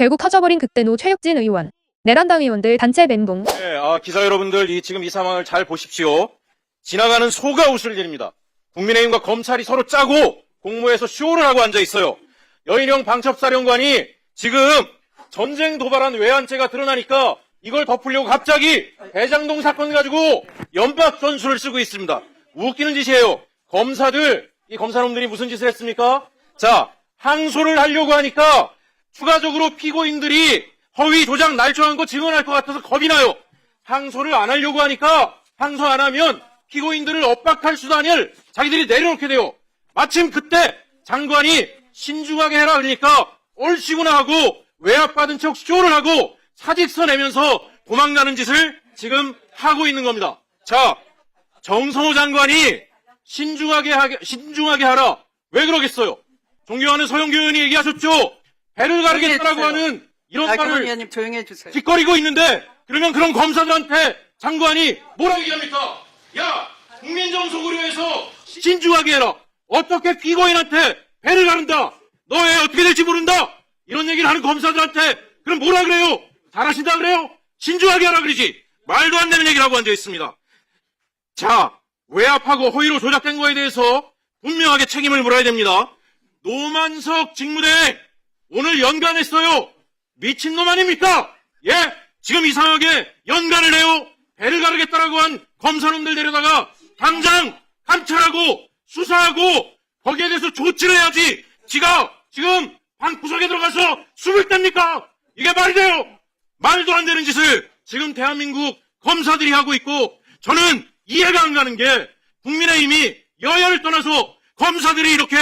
결국 터져버린 극대노 최혁진 의원. 내란당 의원들 단체 멘붕. 네, 아, 기자 여러분들, 이 지금 이 상황을 잘 보십시오. 지나가는 소가 웃을 일입니다. 국민의힘과 검찰이 서로 짜고 공모해서 쇼를 하고 앉아 있어요. 여인형 방첩사령관이 지금 전쟁 도발한 외환죄가 드러나니까 이걸 덮으려고 갑자기 대장동 사건 가지고 연박 전술을 쓰고 있습니다. 웃기는 짓이에요. 검사들, 이 검사놈들이 무슨 짓을 했습니까? 자, 항소를 하려고 하니까 추가적으로 피고인들이 허위 조작 날조한 거 증언할 것 같아서 겁이 나요. 항소를 안 하려고 하니까 항소 안 하면 피고인들을 엇박할 수단을 자기들이 내려놓게 돼요. 마침 그때 장관이 신중하게 해라 그러니까 옳시구나 하고 외압받은 척 쇼를 하고 사직서 내면서 도망가는 짓을 지금 하고 있는 겁니다. 자, 정성호 장관이 신중하게 하게, 신중하게 하라. 왜 그러겠어요? 존경하는 서영교 의원이 얘기하셨죠? 배를 가르겠다라고 해주세요. 하는 이런 박경원 말을 의원님 조용히 해주세요. 뒷거리고 있는데 그러면 그런 검사들한테 장관이 뭐라고 얘기합니까? 야 국민정서 고려해서 신중하게 해라. 어떻게 피고인한테 배를 가른다. 너애 어떻게 될지 모른다. 이런 얘기를 하는 검사들한테 그럼 뭐라 그래요? 잘하신다 그래요? 신중하게 하라 그러지. 말도 안 되는 얘기를 하고 앉아 있습니다. 자, 외압하고 허위로 조작된 거에 대해서 분명하게 책임을 물어야 됩니다. 노만석 직무대행 오늘 연간했어요. 미친놈 아닙니까? 예? 지금 이상하게 연간을 해요? 배를 가르겠다라고 한 검사놈들 데려다가 당장 감찰하고 수사하고 거기에 대해서 조치를 해야지 지가 지금 방구석에 들어가서 숨을 뗍니까? 이게 말이 돼요? 말도 안 되는 짓을 지금 대한민국 검사들이 하고 있고 저는 이해가 안 가는 게 국민의힘이 여야를 떠나서 검사들이 이렇게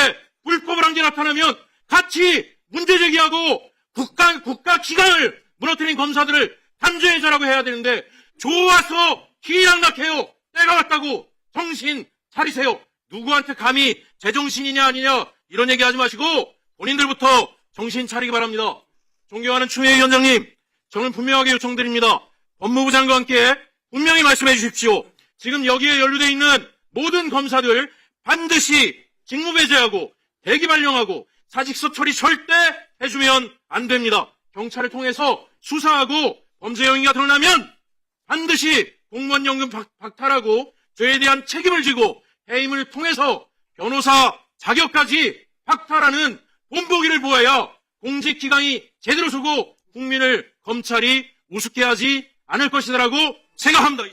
불법을 한 게 나타나면 같이 문제 제기하고 국가 국가 기관을 무너뜨린 검사들을 단죄자라고 해야 되는데 좋아서 기양락해요. 때가 왔다고 정신 차리세요. 누구한테 감히 제정신이냐 아니냐 이런 얘기하지 마시고 본인들부터 정신 차리기 바랍니다. 존경하는 추미애 위원장님, 저는 분명하게 요청드립니다. 법무부 장관과 함께 분명히 말씀해 주십시오. 지금 여기에 연루돼 있는 모든 검사들 반드시 직무 배제하고 대기 발령하고 사직서 처리 절대 해주면 안 됩니다. 경찰을 통해서 수사하고 범죄 행위가 드러나면 반드시 공무원 연금 박, 박탈하고 죄에 대한 책임을 지고 해임을 통해서 변호사 자격까지 박탈하는 본보기를 보아야 공직기강이 제대로 서고 국민을 검찰이 우습게 하지 않을 것이다라고 생각합니다.